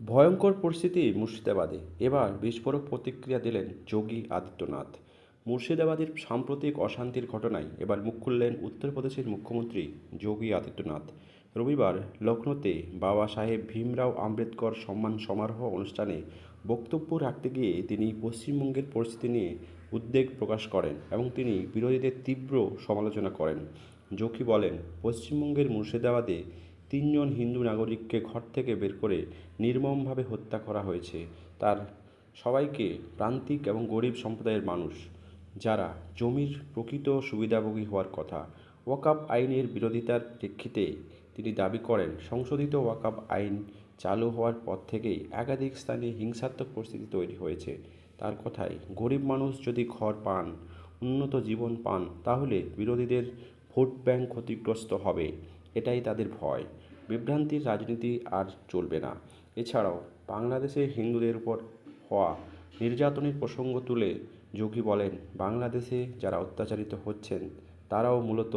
ভয়ঙ্কর পরিস্থিতি মুর্শিদাবাদে। এবার বিস্ফোরক প্রতিক্রিয়া দিলেন যোগী আদিত্যনাথ। মুর্শিদাবাদের সাম্প্রতিক অশান্তির ঘটনায় এবার মুখ খুললেন উত্তরপ্রদেশের মুখ্যমন্ত্রী যোগী আদিত্যনাথ। রবিবার লখনৌতে বাবা সাহেব ভীমরাও আম্বেদকর সম্মান সমারোহ অনুষ্ঠানে বক্তব্য রাখতে গিয়ে তিনি পশ্চিমবঙ্গের পরিস্থিতি নিয়ে উদ্বেগ প্রকাশ করেন এবং তিনি বিরোধীদের তীব্র সমালোচনা করেন। যোগী বলেন, পশ্চিমবঙ্গের মুর্শিদাবাদে তিনজন হিন্দু নাগরিককে ঘর থেকে বের করে নির্মমভাবে হত্যা করা হয়েছে। তার সবাইকে প্রান্তিক এবং গরিব সম্প্রদায়ের মানুষ, যারা জমির প্রকৃত সুবিধাভোগী হওয়ার কথা। ওয়াকাপ আইনের বিরোধিতার প্রেক্ষিতে তিনি দাবি করেন, সংশোধিত ওয়াকাপ আইন চালু হওয়ার পর থেকেই একাধিক স্থানে হিংসাত্মক পরিস্থিতি তৈরি হয়েছে। তার কথায়, গরিব মানুষ যদি ঘর পান, উন্নত জীবন পান, তাহলে বিরোধীদের ভোট ব্যাংক ক্ষতিগ্রস্ত হবে। এটাই তাদের ভয়। বিভ্রান্তির রাজনীতি আর চলবে না। এছাড়াও বাংলাদেশে হিন্দুদের উপর হওয়া নির্যাতনের প্রসঙ্গ তুলে যোগী বলেন, বাংলাদেশে যারা অত্যাচারিত হচ্ছেন, তারাও মূলত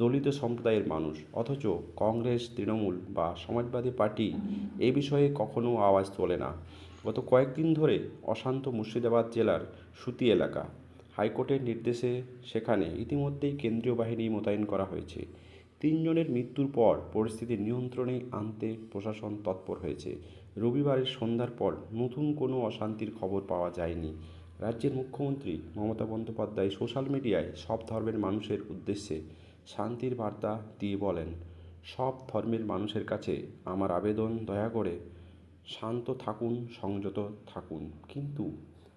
দলিত সম্প্রদায়ের মানুষ। অথচ কংগ্রেস, তৃণমূল বা সমাজবাদী পার্টি এ বিষয়ে কখনো আওয়াজ তোলে না। গত কয়েকদিন ধরে অশান্ত মুর্শিদাবাদ জেলার সুতি এলাকা। হাইকোর্টের নির্দেশে সেখানে ইতিমধ্যেই কেন্দ্রীয় বাহিনী মোতায়েন করা হয়েছে। তিনজনের মৃত্যুর পর পরিস্থিতি নিয়ন্ত্রণে আনতে প্রশাসন তৎপর হয়েছে। রবিবারের সন্ধ্যার পর নতুন কোনো অশান্তির খবর পাওয়া যায়নি। রাজ্যের মুখ্যমন্ত্রী মমতা বন্দ্যোপাধ্যায় সোশ্যাল মিডিয়ায় সব ধর্মের মানুষের উদ্দেশ্যে শান্তির বার্তা দিয়ে বলেন, সব ধর্মের মানুষের কাছে আমার আবেদন, দয়া করে শান্ত থাকুন, সংযত থাকুন। কিন্তু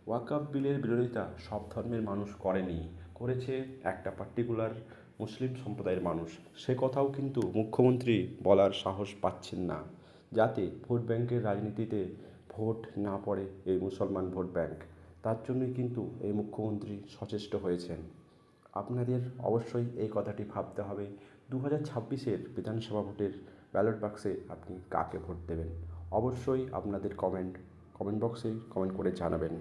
ওয়াকাব বিলের বিরোধিতা সব ধর্মের মানুষ করেনি। করেছে একটা পার্টিকুলার মুসলিম সম্প্রদায়ের মানুষ, সে কথাও কিন্তু মুখ্যমন্ত্রী বলার সাহস পাচ্ছেন না, যাতে ভোট ব্যাংকের রাজনীতিতে ভোট না পড়ে এই মুসলমান ভোট ব্যাংক। তার জন্যই কিন্তু এই মুখ্যমন্ত্রী সচেষ্ট হয়েছেন। আপনাদের অবশ্যই এই কথাটি ভাবতে হবে দু হাজার ছাব্বিশের বিধানসভা ভোটের ব্যালট বাক্সে আপনি কাকে ভোট দেবেন? অবশ্যই আপনাদের কমেন্ট কমেন্ট বক্সে কমেন্ট করে জানাবেন।